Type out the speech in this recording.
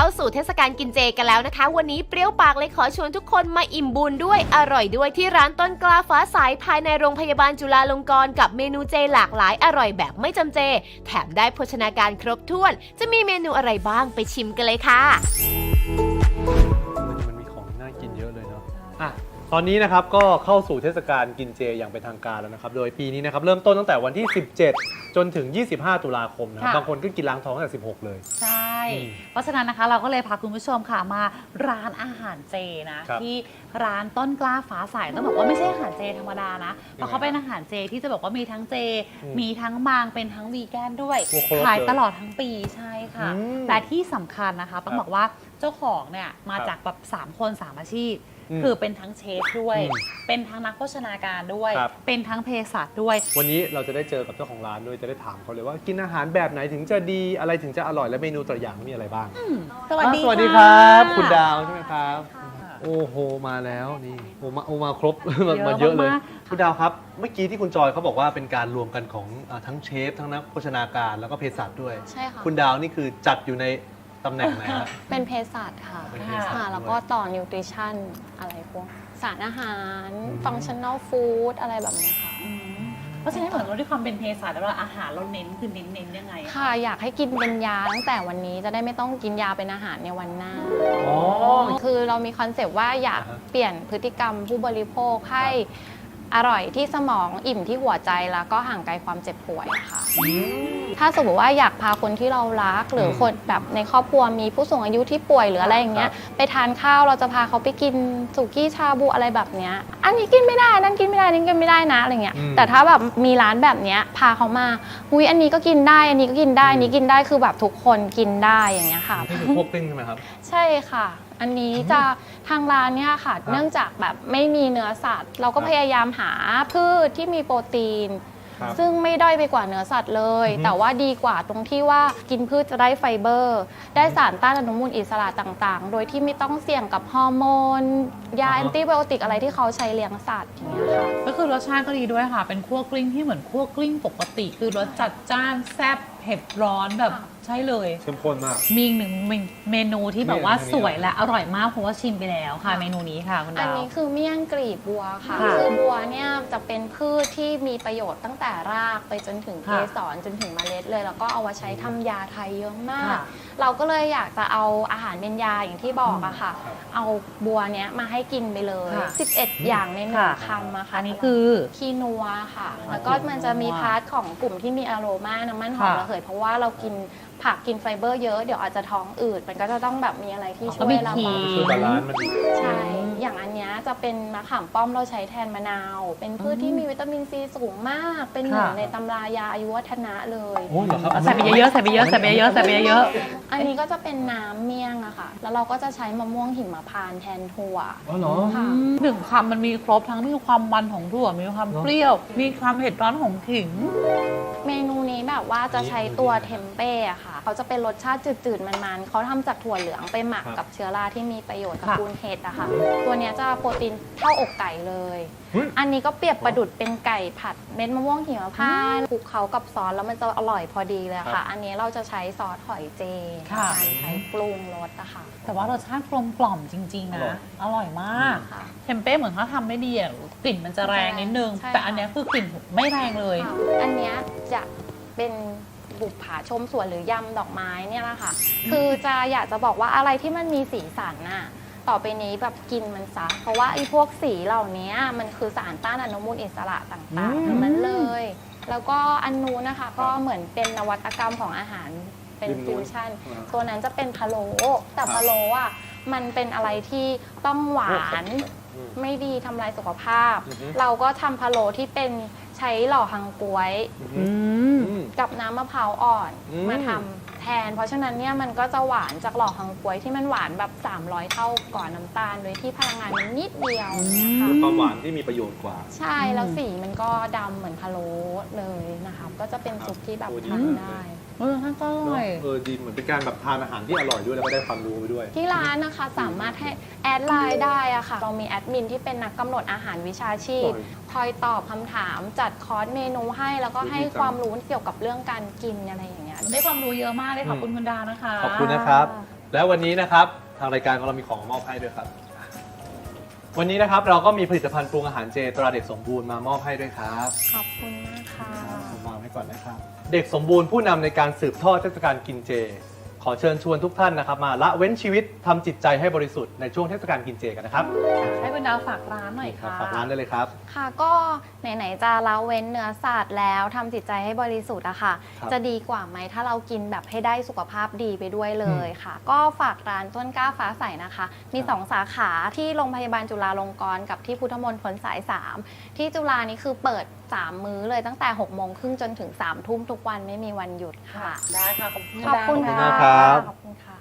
เข้าสู่เทศกาลกินเจกันแล้วนะคะ วันนี้เปรี้ยวปากเลยขอชวนทุกคนมาอิ่มบุญด้วยอร่อยด้วยที่ร้านต้นกล้าฟ้าใสภายในโรงพยาบาลจุฬาลงกรณ์กับเมนูเจหลากหลายอร่อยแบบไม่จำเจ แถมได้โภชนาการครบถ้วน จะมีเมนูอะไรบ้างไปชิมกันเลยค่ะมันมันมีของน่ากินเยอะเลยเนาะอะตอนนี้นะครับก็เข้าสู่เทศกาลกินเจอย่างเป็นทางการแล้วนะครับ โดยปีนี้นะครับเริ่มต้นตั้งแต่วันที่ 17 จนถึง 25 ตุลาคมนะครับค่ะ บางคนก็กินล้างท้องตั้งแต่ 16 เลย ใช่อืม เพราะฉะนั้นนะคะเราก็เลยพาคุณผู้ชมค่ะมาร้านอาหารเจนะ ครับที่ร้านต้นกล้าฟ้าใสต้องบอกว่าไม่ใช่อาหารเจธรรมดานะเพราะยังไงเขาเป็นอาหารเจที่จะบอกว่ามีทั้งเจ อืมมีทั้งบางเป็นทั้งวีแกนด้วยโอ้ครบขายเลยตลอดทั้งปีใช่ค่ะ อืมแต่ที่สำคัญนะคะ ต้องครับบอกว่าเจ้าของเนี่ยมาครับ จากแบบสามคนสามอาชีพ อืมคือเป็นทั้งเชฟด้วย อืมเป็นทั้งนักโภชนาการด้วย ครับ เป็นทั้งเภสัชด้วย วันนี้เราจะได้เจอกับเจ้าของร้านด้วยจะได้ถามเขาเลยว่ากินอาหารแบบไหนถึงจะดีอะไรถึงจะอร่อยและเมนูตัวอย่างมีอะไรบ้างสวัสดีอะสวัสดีะครับคุณดาวใช่ไหมครับ โอ้โหมาแล้วนี่โอ้มาโอ้มาครบ มามาเยอะเลย มาก คุณดาวครับ เมื่อกี้ที่คุณจอยเขาบอกว่าเป็นการรวมกันของอาทั้งเชฟ ทั้งนักโภชนาการแล้วก็เภสัชด้วย ใช่ค่ะ คุณดาวนี่คือจัดอยู่ใน ตำแหน่งไหนครับเป็นเภสัชค่ะเป็นเภสัชค่ะด้วยแล้วก็ต่อนิวทริชั่นอะไรพวก สารอาหารอืม ฟังชั่น a ลฟู้ดอะไรแบบเนี้ยค่ะ อืมเพราะฉะนั้นเหมือนว่าด้วยความเป็นเภสัชแล้วเราอาหารเราเน้นคือเน้นเน้นยังไงอะค่ะ อยากให้กินเป็นยาตั้งแต่วันนี้จะได้ไม่ต้องกินยาเป็นอาหารในวันหน้า อ๋อ คือเรามีคอนเซปต์ว่าอยากอ่าฮะเปลี่ยนพฤติกรรมผู้บริโภคให้ อร่อยที่สมองอิ่มที่หัวใจแล้วก็ห่างไกลความเจ็บป่วยค่ะ ถ้าสมมติว่าอยากพาคนที่เรารัก หรืออมคนแบบในครอบครัวมีผู้สูงอายุที่ป่วยหรืออะไรอย่างเงี้ยครับไปทานข้าวเราจะพาเขาไปกินสุกี้ชาบูอะไรแบบเนี้ยอันนี้กินไม่ได้นั่นกินไม่ได้นั่นกินไม่ได้นะอะไรเงี้ยอืมแต่ถ้าแบบมีร้านแบบเนี้ยพาเขามาหุยอันนี้ก็กินได้ อันนี้ก็กินได้อันนี้กินได้คือแบบทุกคนกินได้อย่างเงี้ยค่ะนี่คือพวกปิ้งใช่ไหมครับ ใช่ค่ะอันนี้จะทางร้านเนี่ยค่ะครับเนื่องจากแบบไม่มีเนื้อสัตว์ เราก็ครับพยายามหาพืชที่มีโปรตีน ครับซึ่งไม่ด้อยไปกว่าเนื้อสัตว์เลยอือฮึแต่ว่าดีกว่าตรงที่ว่ากินพืชจะได้ไฟเบอร์ ได้สารต้านอนุมูลอิสระต่างๆ โดยที่ไม่ต้องเสี่ยงกับฮอร์โมน ยาอ่าฮะแอนติไบโอติกอะไรที่เขาใช้เลี้ยงสัตว์อย่างเงี้ยค่ะ ก็คือรสชาติก็ดีด้วยค่ะ เป็นคั่วกลิ้งที่เหมือนคั่วกลิ้งปกติ คือรสจัดจ้านแซ่บเผ็ดร้อนแบบ ใช่เลย เข้มข้นมาก มีอีกหนึ่งเมนูที่แบบว่าเนี่ยอันนี้สวยและอร่อยมากเพราะว่าชิมไปแล้วค่ะ เมนูนี้ค่ะคุณอันดาวนี้คือเมี่ยงกลีบบัวค่ะค่ะคือบัวเนี่ยจะเป็นพืชที่มีประโยชน์ตั้งแต่รากไปจนถึงเกค่ะสรจนถึงเมล็ดเลย แล้วก็เอามาใช้ทำยาไทยเยอะมาก ค่ะเราก็เลยอยากจะเอาอาหารเป็นยาอย่างที่บอกอะค่ะ เอาบัวเนี้ยมาให้กินไปเลย ค่ะ11 อย่างในหนึ่งคำอะค่ะ อันนี้คือ คีนัวค่ะ แล้วก็มันจะมีพาร์ทของกลุ่มที่มีอโรมาน้ำมันหอมค่ะระเหยเพราะว่าเรากินผักกินไฟเบอร์เยอะเดี๋ยวอาจจะท้องอืดมันก็จะต้องแบบมีอะไรที่ช่วยระบายคือบาลานซ์มันดีใช่ อย่างอันเนี้ยจะเป็นมะขามป้อมเราใช้แทนมะนาว เป็นพืชที่มีวิตามินซีสูงมาก เป็นหนึ่งค่ะ ในตำรายาอายุวัฒนะเลย โอ้เหรอครับใส่ไปเยอะๆใส่ไปเยอะใส่ไปเยอะใส่ไปเยอะ อันนี้ก็จะเป็นน้ำเมี่ยงอะค่ะ แล้วเราก็จะใช้มะม่วงหิมพานต์แทนถั่วอ๋อเหรอ ค่ะ หนึ่งคำมันมีครบทั้งมีความมันของถั่วมีความเนอะเปรี้ยว มีความเผ็ดร้อนของขิง เมนูนี้แบบว่าจะใช้ตัวเทมเป้อะค่ะเขาจะเป็นรสชาติจืดๆมันๆเขาทำจากถั่วเหลืองไปหมักครับกับเชื้อราที่มีประโยชน์กับค่ะปูนเห็ดอะค่ะ ตัวเนี้ยจะโปรตีนเท่าอกไก่เลย เฮ้ย อันนี้ก็เปรียบประดุดเป็นไก่ผัดเม็ดมะม่วงหิมพานต์คลุกเคล้ากับซอสแล้วมันจะอร่อยพอดีเลยครัค่ะบอันนี้เราจะใช้ซอสหอยเจในค่ะ การใช้ปรุงรสอะค่ะ แต่ว่ารสชาติกลมกล่อมจริง ๆ นะ อร่อยมากค่ะ เทมเป้เหมือนเขาทำไม่ดีอะกลิ่นมันจะแรงนิดนึง ใช่ค่ะแต่อันเนี้ยคือกลิ่นไม่แรงเลย ค่ะอันเนี้ยจะเป็น บุปผาชมสวนหรือยำดอกไม้เนี่ยแหละค่ะ คือจะอยากจะบอกว่าอะไรที่มันมีสีสันน่ะต่อไปนี้แบบกินมันซะ เพราะว่าไอ้พวกสีเหล่านี้มันคือสารต้านอนุมูลอิสระต่างอืมๆทั้งนั้นเลย แล้วก็อันนู้นนะคะก็เหมือนเป็นนวัตกรรมของอาหารเป็นริมนู้ฟินวชั่นอ่าตัวนั้นจะเป็นพะโล้แต่ครับพะโล้อะมันเป็นอะไรที่ต้องหวานอืมไม่ดีทำลายสุขภาพอือฮึเราก็ทำพะโล้ที่เป็น ใช้หล่อฮังก๊วย อืม อืม กับน้ำมะพร้าวอ่อนอืม มาทำแทน เพราะฉะนั้นเนี่ยมันก็จะหวานจากหล่อฮังก๊วยที่มันหวานแบบ 300 เท่าก่อนน้ำตาล โดยที่พลังงานมันนิดเดียวนะคะความหวานที่มีประโยชน์กว่า ใช่แล้วสีมันก็ดำเหมือนพะโล้เลยนะคะก็จะเป็นซุปที่แบบโอ้ดีทานมากได้ เออท่านก็อเนร่อะอยเออดีเหมือนเป็นการแบบทานอาหารที่อร่อยด้วยแล้วก็ได้ความรู้ไปด้วย ที่ร้านนะคะสามารถให้แอดไลน์ได้อะค่ะ เรามีแอดมินที่เป็นนักกำหนดอาหารวิชาชีพโอ้ยคอยตอบคำถามจัดคอร์สเมนูให้แล้วก็ให้ดีจังความรู้เกี่ยวกับเรื่องการกินอะไรอย่างเงี้ย ได้ความรู้เยอะมากเลยขอบคุณคุณดาวนะคะ ขอบคุณนะครับ แล้ววันนี้นะครับทางรายการของเรามีของมอบให้ด้วยครับ วันนี้นะครับเราก็มีผลิตภัณฑ์ปรุงอาหารเจตราเด็กสมบูรณ์มามอบให้ด้วยครับ ขอบคุณมากค่ะผมวางไว้ ก่อนนะครับ เด็กสมบูรณ์ผู้นำในการสืบทอดเทศกาลกินเจ ขอเชิญชวนทุกท่านนะครับ มาละเว้นชีวิตทำจิตใจให้บริสุทธิ์ในช่วงเทศกาลกินเจกันนะครับให้คุณดาวฝากร้านหน่อยค่ะ ฝากร้านได้เลยครับ ค่ะก็ไหน ๆ จะละเว้นเนื้อสัตว์แล้วทำจิตใจให้บริสุทธิ์อะค่ะ ครับจะดีกว่าไหมถ้าเรากินแบบให้ได้สุขภาพดีไปด้วยเลยค่ะ ก็ฝากร้านต้นกล้าฟ้าใสนะคะ มีครับ2สาขาที่โรงพยาบาลจุฬาลงกรณ์กับที่พุทธมณฑลสาย 3 ที่จุฬานี่คือเปิด 3 มื้อเลยตั้งแต่6โมงครึ่งจนถึง3ทุ่มทุกวันไม่มีวันหยุดค่ะ ได้ค่ะ ขอบคุณขอบคุณดาวค่ะขอบคุณมากครับ ขอบคุณค่ะ